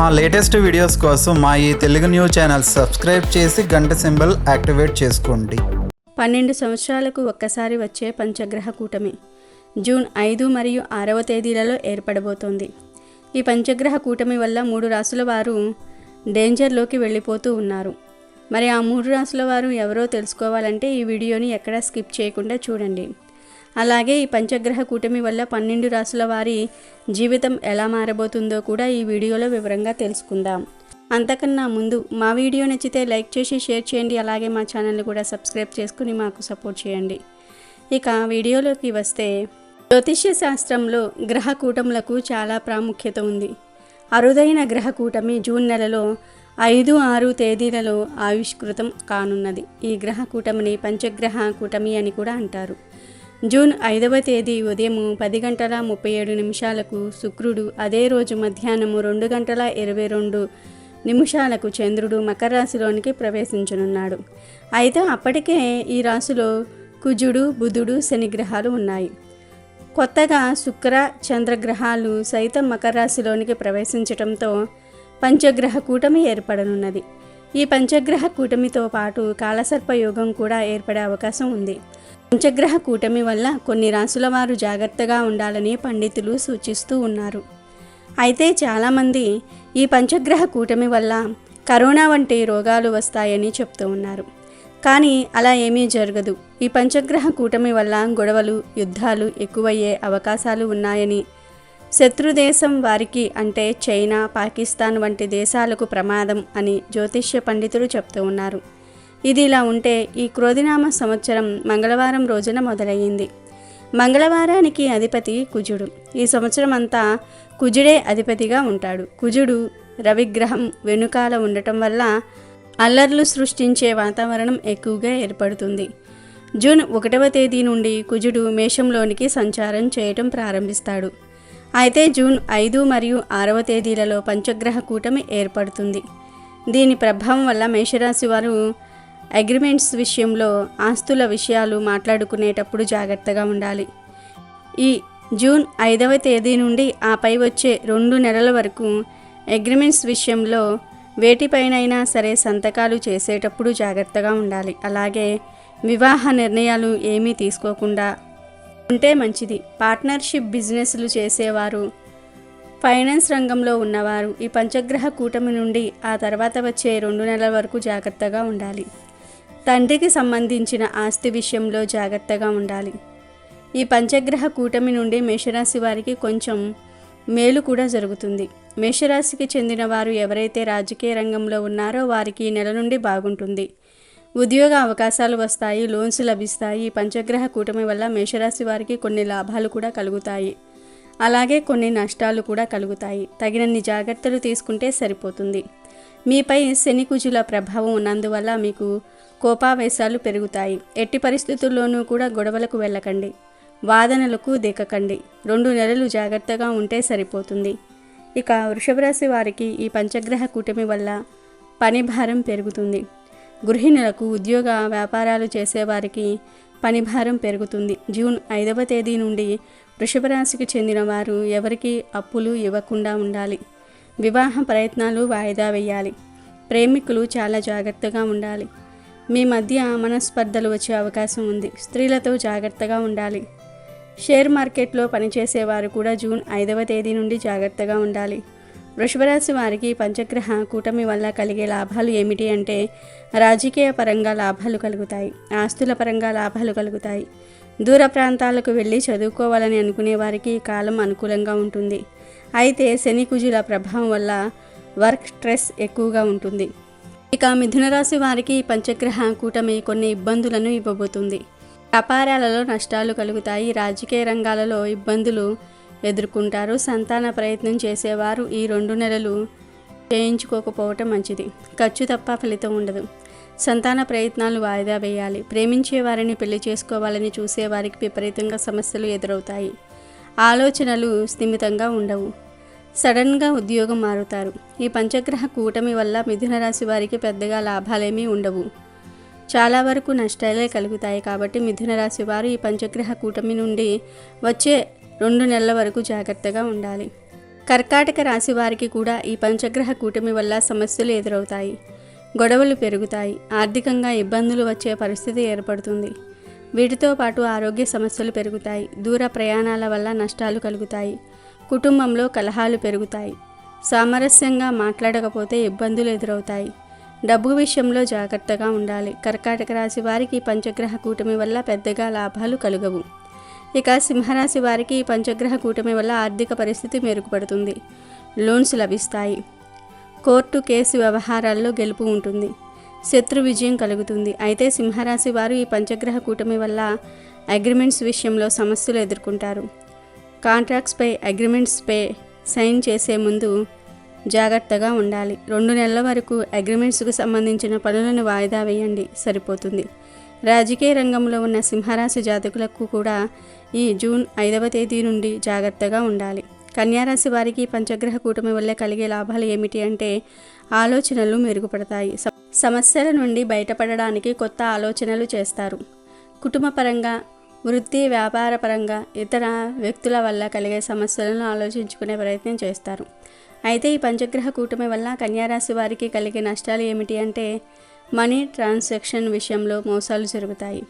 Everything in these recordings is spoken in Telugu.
మా లేటెస్ట్ వీడియోస్ కోసం మా ఈ తెలుగు న్యూస్ ఛానల్ సబ్స్క్రైబ్ చేసి గంట సింబల్ యాక్టివేట్ చేసుకోండి. పన్నెండు సంవత్సరాలకు ఒక్కసారి వచ్చే పంచగ్రహ కూటమి. జూన్ ఐదు మరియు ఆరవ తేదీలలో ఏర్పడబోతోంది. ఈ పంచగ్రహ కూటమి వల్ల మూడు రాసుల వారు డేంజర్లోకి వెళ్ళిపోతూ ఉన్నారు. మరి ఆ మూడు రాసుల వారు ఎవరో తెలుసుకోవాలంటే ఈ వీడియోని ఎక్కడా స్కిప్ చేయకుండా చూడండి. అలాగే ఈ పంచగ్రహ కూటమి వల్ల పన్నెండు రాసుల వారి జీవితం ఎలా మారబోతుందో కూడా ఈ వీడియోలో వివరంగా తెలుసుకుందాం. అంతకన్నా ముందు మా వీడియో నచ్చితే లైక్ చేసి షేర్ చేయండి. అలాగే మా ఛానల్ని కూడా సబ్స్క్రైబ్ చేసుకుని మాకు సపోర్ట్ చేయండి. ఇక వీడియోలోకి వస్తే జ్యోతిష్య శాస్త్రంలో గ్రహ కూటములకు చాలా ప్రాముఖ్యత ఉంది. అరుదైన గ్రహ కూటమి జూన్ నెలలో ఐదు ఆరు తేదీలలో ఆవిష్కృతం కానున్నది. ఈ గ్రహ కూటమిని పంచగ్రహ కూటమి అని కూడా అంటారు. జూన్ ఐదవ తేదీ ఉదయం పది గంటల ముప్పై ఏడు నిమిషాలకు శుక్రుడు అదే రోజు మధ్యాహ్నము రెండు గంటల ఇరవై రెండు నిమిషాలకు చంద్రుడు మకర రాశిలోనికి ప్రవేశించనున్నాడు. అయితే అప్పటికే ఈ రాశిలో కుజుడు బుధుడు శనిగ్రహాలు ఉన్నాయి. కొత్తగా శుక్ర చంద్రగ్రహాలు సైతం మకర రాశిలోనికి ప్రవేశించటంతో పంచగ్రహ కూటమి ఏర్పడనున్నది. ఈ పంచగ్రహ కూటమితో పాటు కాలసర్ప యోగం కూడా ఏర్పడే అవకాశం ఉంది. పంచగ్రహ కూటమి వల్ల కొన్ని రాసుల వారు జాగ్రత్తగా ఉండాలని పండితులు సూచిస్తూ ఉన్నారు. అయితే చాలామంది ఈ పంచగ్రహ కూటమి వల్ల కరోనా వంటి రోగాలు వస్తాయని చెప్తూ ఉన్నారు. కానీ అలా ఏమీ జరగదు. ఈ పంచగ్రహ కూటమి వల్ల గొడవలు యుద్ధాలు ఎక్కువయ్యే అవకాశాలు ఉన్నాయని శత్రుదేశం వారికి అంటే చైనా పాకిస్తాన్ వంటి దేశాలకు ప్రమాదం అని జ్యోతిష్య పండితులు చెప్తూ ఉన్నారు. ఇది ఇలా ఉంటే ఈ క్రోధినామ సంవత్సరం మంగళవారం రోజున మొదలయ్యింది. మంగళవారానికి అధిపతి కుజుడు. ఈ సంవత్సరం అంతా కుజుడే అధిపతిగా ఉంటాడు. కుజుడు రవిగ్రహం వెనుకాల ఉండటం వల్ల అల్లర్లు సృష్టించే వాతావరణం ఎక్కువగా ఏర్పడుతుంది. జూన్ ఒకటవ తేదీ నుండి కుజుడు మేషంలోనికి సంచారం చేయటం ప్రారంభిస్తాడు. అయితే జూన్ ఐదు మరియు ఆరవ తేదీలలో పంచగ్రహ కూటమి ఏర్పడుతుంది. దీని ప్రభావం వల్ల మేషరాశి వారు అగ్రిమెంట్స్ విషయంలో ఆస్తుల విషయాలు మాట్లాడుకునేటప్పుడు జాగ్రత్తగా ఉండాలి. ఈ జూన్ ఐదవ తేదీ నుండి ఆపై వచ్చే రెండు నెలల వరకు అగ్రిమెంట్స్ విషయంలో వేటిపైనైనా సరే సంతకాలు చేసేటప్పుడు జాగ్రత్తగా ఉండాలి. అలాగే వివాహ నిర్ణయాలు ఏమీ తీసుకోకుండా ఉంటే మంచిది. పార్ట్నర్షిప్ బిజినెస్లు చేసేవారు ఫైనాన్స్ రంగంలో ఉన్నవారు ఈ పంచగ్రహ కూటమి నుండి ఆ తర్వాత వచ్చే రెండు నెలల వరకు జాగ్రత్తగా ఉండాలి. తండ్రికి సంబంధించిన ఆస్తి విషయంలో జాగ్రత్తగా ఉండాలి. ఈ పంచగ్రహ కూటమి నుండి మేషరాశి వారికి కొంచెం మేలు కూడా జరుగుతుంది. మేషరాశికి చెందిన వారు ఎవరైతే రాజకీయ రంగంలో ఉన్నారో వారికి ఈ నెల నుండి బాగుంటుంది. ఉద్యోగ అవకాశాలు వస్తాయి లోన్స్ లభిస్తాయి. ఈ పంచగ్రహ కూటమి వల్ల మేషరాశి వారికి కొన్ని లాభాలు కూడా కలుగుతాయి. అలాగే కొన్ని నష్టాలు కూడా కలుగుతాయి. తగినన్ని జాగ్రత్తలు తీసుకుంటే సరిపోతుంది. మీపై శనికుజుల ప్రభావం ఉన్నందువల్ల మీకు కోపావేశాలు పెరుగుతాయి. ఎట్టి పరిస్థితుల్లోనూ కూడా గొడవలకు వెళ్ళకండి. వాదనలకు దిక్కకండి రెండు నెలలు జాగ్రత్తగా ఉంటే సరిపోతుంది. ఇక వృషభరాశి వారికి ఈ పంచగ్రహ కూటమి వల్ల పని భారం పెరుగుతుంది. గృహిణులకు ఉద్యోగ వ్యాపారాలు చేసేవారికి పని భారం పెరుగుతుంది. జూన్ ఐదవ తేదీ నుండి వృషభరాశికి చెందిన వారు ఎవరికి అప్పులు ఇవ్వకుండా ఉండాలి. వివాహ ప్రయత్నాలు వాయిదా వేయాలి. ప్రేమికులు చాలా జాగ్రత్తగా ఉండాలి. మీ మధ్య మనస్పర్ధలు వచ్చే అవకాశం ఉంది. స్త్రీలతో జాగ్రత్తగా ఉండాలి. షేర్ మార్కెట్లో పనిచేసేవారు కూడా జూన్ ఐదవ తేదీ నుండి జాగ్రత్తగా ఉండాలి. వృషభరాశి వారికి పంచగ్రహ కూటమి వల్ల కలిగే లాభాలు ఏమిటి అంటే రాజకీయ పరంగా లాభాలు కలుగుతాయి. ఆస్తుల పరంగా లాభాలు కలుగుతాయి. దూర ప్రాంతాలకు వెళ్ళి చదువుకోవాలని అనుకునే వారికి ఈ కాలం అనుకూలంగా ఉంటుంది. అయితే శని కుజుల ప్రభావం వల్ల వర్క్ స్ట్రెస్ ఎక్కువగా ఉంటుంది. ఇక మిథునరాశి వారికి పంచగ్రహ కూటమి కొన్ని ఇబ్బందులను ఇవ్వబోతుంది. వ్యాపారాలలో నష్టాలు కలుగుతాయి. రాజకీయ రంగాలలో ఇబ్బందులు ఎదుర్కొంటారు. సంతాన ప్రయత్నం చేసేవారు ఈ రెండు నెలలు చేయించుకోకపోవటం మంచిది. ఖర్చు తప్ప ఫలితం ఉండదు. సంతాన ప్రయత్నాలు వాయిదా వేయాలి. ప్రేమించే వారిని పెళ్ళి చేసుకోవాలని చూసేవారికి విపరీతంగా సమస్యలు ఎదురవుతాయి. ఆలోచనలు స్థిమితంగా ఉండవు. సడన్గా ఉద్యోగం మారుతారు. ఈ పంచగ్రహ కూటమి వల్ల మిథున రాశి వారికి పెద్దగా లాభాలేమీ ఉండవు. చాలా వరకు నష్టాలే కలుగుతాయి కాబట్టి మిథున రాశి వారు ఈ పంచగ్రహ కూటమి నుండి వచ్చే రెండు నెలల వరకు జాగ్రత్తగా ఉండాలి. కర్కాటక రాశి వారికి కూడా ఈ పంచగ్రహ కూటమి వల్ల సమస్యలు ఎదురవుతాయి. గొడవలు పెరుగుతాయి. ఆర్థికంగా ఇబ్బందులు వచ్చే పరిస్థితి ఏర్పడుతుంది. వీటితో పాటు ఆరోగ్య సమస్యలు పెరుగుతాయి. దూర ప్రయాణాల వల్ల నష్టాలు కలుగుతాయి. కుటుంబంలో కలహాలు పెరుగుతాయి. సామరస్యంగా మాట్లాడకపోతే ఇబ్బందులు ఎదురవుతాయి. డబ్బు విషయంలో జాగ్రత్తగా ఉండాలి. కర్కాటక రాశి వారికి పంచగ్రహ కూటమి వల్ల పెద్దగా లాభాలు కలుగవు. ఇక సింహరాశి వారికి పంచగ్రహ కూటమి వల్ల ఆర్థిక పరిస్థితి మెరుగుపడుతుంది. లోన్స్ లభిస్తాయి. కోర్టు కేసు వ్యవహారాల్లో గెలుపు ఉంటుంది. శత్రు విజయం కలుగుతుంది. అయితే సింహరాశి వారు ఈ పంచగ్రహ కూటమి వల్ల అగ్రిమెంట్స్ విషయంలో సమస్యలు ఎదుర్కొంటారు. కాంట్రాక్ట్స్పై అగ్రిమెంట్స్పై సైన్ చేసే ముందు జాగ్రత్తగా ఉండాలి. రెండు నెలల వరకు అగ్రిమెంట్స్కు సంబంధించిన పనులను వాయిదా వేయండి. సరిపోతుంది. రాజకీయ రంగంలో ఉన్న సింహరాశి జాతకులకు కూడా ఈ జూన్ ఐదవ తేదీ నుండి జాగ్రత్తగా ఉండాలి. కన్యారాశి వారికి పంచగ్రహ కూటమి వల్ల కలిగే లాభాలు ఏమిటి అంటే ఆలోచనలు మెరుగుపడతాయి. సమస్యల నుండి బయటపడడానికి కొత్త ఆలోచనలు చేస్తారు. కుటుంబపరంగా వృత్తి వ్యాపార పరంగా ఇతర వ్యక్తుల వల్ల కలిగే సమస్యలను ఆలోచించుకునే ప్రయత్నం చేస్తారు. అయితే ఈ పంచగ్రహ కూటమి వల్ల కన్యారాశి వారికి కలిగే నష్టాలు ఏమిటి అంటే మనీ ట్రాన్సాక్షన్ విషయంలో మోసాలు జరుగుతాయి.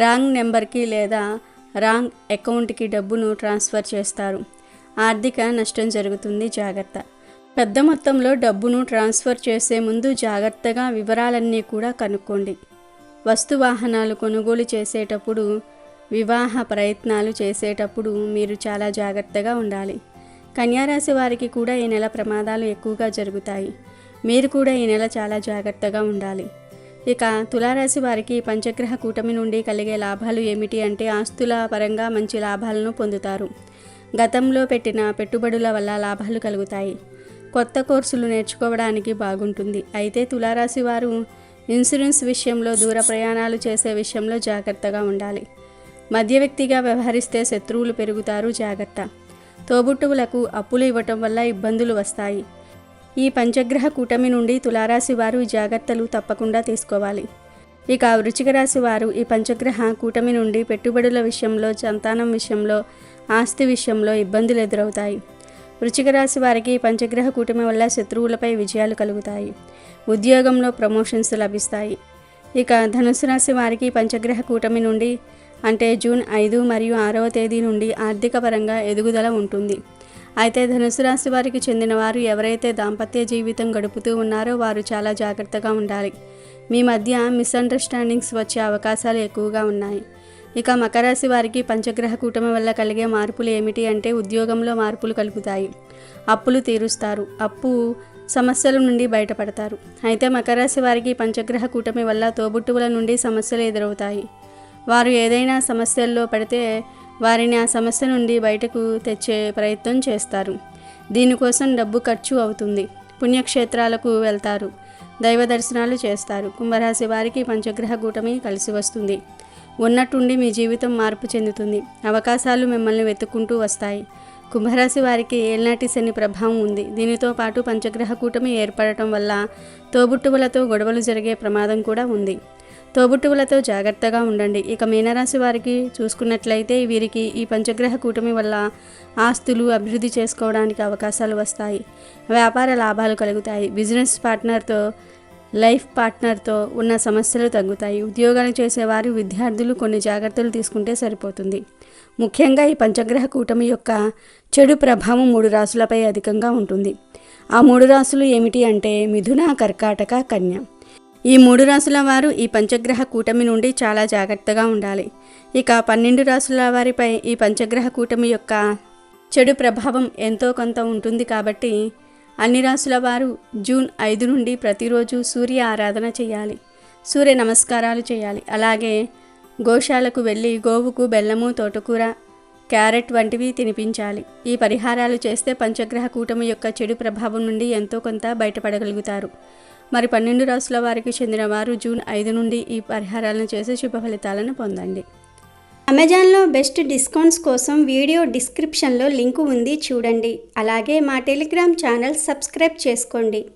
రాంగ్ నెంబర్కి లేదా రాంగ్ అకౌంట్కి డబ్బును ట్రాన్స్ఫర్ చేస్తారు. ఆర్థిక నష్టం జరుగుతుంది జాగ్రత్త. పెద్ద మొత్తంలో డబ్బును ట్రాన్స్ఫర్ చేసే ముందు జాగ్రత్తగా వివరాలన్నీ కూడా కనుక్కోండి. వస్తు వాహనాలు కొనుగోలు చేసేటప్పుడు వివాహ ప్రయత్నాలు చేసేటప్పుడు మీరు చాలా జాగ్రత్తగా ఉండాలి. కన్యారాశి వారికి కూడా ఈ నెల ప్రమాదాలు ఎక్కువగా జరుగుతాయి. మీరు కూడా ఈ నెల చాలా జాగ్రత్తగా ఉండాలి. ఇక తులారాశి వారికి పంచగ్రహ కూటమి నుండి కలిగే లాభాలు ఏమిటి అంటే ఆస్తుల పరంగా మంచి లాభాలను పొందుతారు. గతంలో పెట్టిన పెట్టుబడుల వల్ల లాభాలు కలుగుతాయి. కొత్త కోర్సులు నేర్చుకోవడానికి బాగుంటుంది. అయితే తులారాశి వారు ఇన్సూరెన్స్ విషయంలో దూర ప్రయాణాలు చేసే విషయంలో జాగ్రత్తగా ఉండాలి. మధ్య వ్యక్తిగా వ్యవహరిస్తే శత్రువులు పెరుగుతారు జాగ్రత్త. తోబుట్టువులకు అప్పులు ఇవ్వటం వల్ల ఇబ్బందులు వస్తాయి. ఈ పంచగ్రహ కూటమి నుండి తులారాశి వారు జాగ్రత్తలు తప్పకుండా తీసుకోవాలి. ఇక వృచిక రాశి వారు ఈ పంచగ్రహ కూటమి నుండి పెట్టుబడుల విషయంలో సంతానం విషయంలో ఆస్తి విషయంలో ఇబ్బందులు ఎదురవుతాయి. వృచిక రాశి వారికి పంచగ్రహ కూటమి వల్ల శత్రువులపై విజయాలు కలుగుతాయి. ఉద్యోగంలో ప్రమోషన్స్ లభిస్తాయి. ఇక ధనుసు రాశి వారికి పంచగ్రహ కూటమి నుండి అంటే జూన్ ఐదు మరియు ఆరవ తేదీ నుండి ఆర్థిక పరంగా ఎదుగుదల ఉంటుంది. అయితే ధనుసు రాశి వారికి చెందిన వారు ఎవరైతే దాంపత్య జీవితం గడుపుతూ ఉన్నారో వారు చాలా జాగ్రత్తగా ఉండాలి. మీ మధ్య మిస్అండర్స్టాండింగ్స్ వచ్చే అవకాశాలు ఎక్కువగా ఉన్నాయి. ఇక మకరాశి వారికి పంచగ్రహ కూటమి వల్ల కలిగే మార్పులు ఏమిటి అంటే ఉద్యోగంలో మార్పులు కలుగుతాయి. అప్పులు తీరుస్తారు. అప్పు సమస్యల నుండి బయటపడతారు. అయితే మకరాశి వారికి పంచగ్రహ కూటమి వల్ల తోబుట్టువుల నుండి సమస్యలు ఎదురవుతాయి. వారు ఏదైనా సమస్యల్లో పడితే వారిని ఆ సమస్య నుండి బయటకు తెచ్చే ప్రయత్నం చేస్తారు. దీనికోసం డబ్బు ఖర్చు అవుతుంది. పుణ్యక్షేత్రాలకు వెళ్తారు. దైవ దర్శనాలు చేస్తారు. కుంభరాశి వారికి పంచగ్రహ కూటమి కలిసి వస్తుంది. ఉన్నట్టుండి మీ జీవితం మార్పు చెందుతుంది. అవకాశాలు మిమ్మల్ని వెతుక్కుంటూ వస్తాయి. కుంభరాశి వారికి ఏల్నాటి శని ప్రభావం ఉంది. దీనితో పాటు పంచగ్రహ కూటమి ఏర్పడటం వల్ల తోబుట్టువులతో గొడవలు జరిగే ప్రమాదం కూడా ఉంది. తోబుట్టువులతో జాగ్రత్తగా ఉండండి. ఇక మీనరాశి వారికి చూసుకున్నట్లయితే వీరికి ఈ పంచగ్రహ కూటమి వల్ల ఆస్తులు అభివృద్ధి చేసుకోవడానికి అవకాశాలు వస్తాయి. వ్యాపార లాభాలు కలుగుతాయి. బిజినెస్ పార్ట్నర్తో లైఫ్ పార్ట్నర్తో ఉన్న సమస్యలు తగ్గుతాయి. ఉద్యోగాలు చేసేవారు విద్యార్థులు కొన్ని జాగ్రత్తలు తీసుకుంటే సరిపోతుంది. ముఖ్యంగా ఈ పంచగ్రహ కూటమి యొక్క చెడు ప్రభావం మూడు రాసులపై అధికంగా ఉంటుంది. ఆ మూడు రాసులు ఏమిటి అంటే మిథున కర్కాటక కన్య. ఈ మూడు రాసుల వారు ఈ పంచగ్రహ కూటమి నుండి చాలా జాగ్రత్తగా ఉండాలి. ఇక పన్నెండు రాసుల వారిపై ఈ పంచగ్రహ కూటమి యొక్క చెడు ప్రభావం ఎంతో కొంత ఉంటుంది కాబట్టి అన్ని రాసుల వారు జూన్ ఐదు నుండి ప్రతిరోజు సూర్య ఆరాధన చేయాలి. సూర్య నమస్కారాలు చేయాలి. అలాగే గోశాలకు వెళ్ళి గోవుకు బెల్లము తోటకూర క్యారెట్ వంటివి తినిపించాలి. ఈ పరిహారాలు చేస్తే పంచగ్రహ కూటమి యొక్క చెడు ప్రభావం నుండి ఎంతో కొంత బయటపడగలుగుతారు. మరి పన్నెండు రాసుల వారికి చెందిన వారు జూన్ ఐదు నుండి ఈ పరిహారాలను చేసి శుభ ఫలితాలను పొందండి. అమెజాన్లో బెస్ట్ డిస్కౌంట్స్ కోసం వీడియో డిస్క్రిప్షన్లో లింకు ఉంది చూడండి. అలాగే మా టెలిగ్రామ్ ఛానల్ సబ్స్క్రైబ్ చేసుకోండి.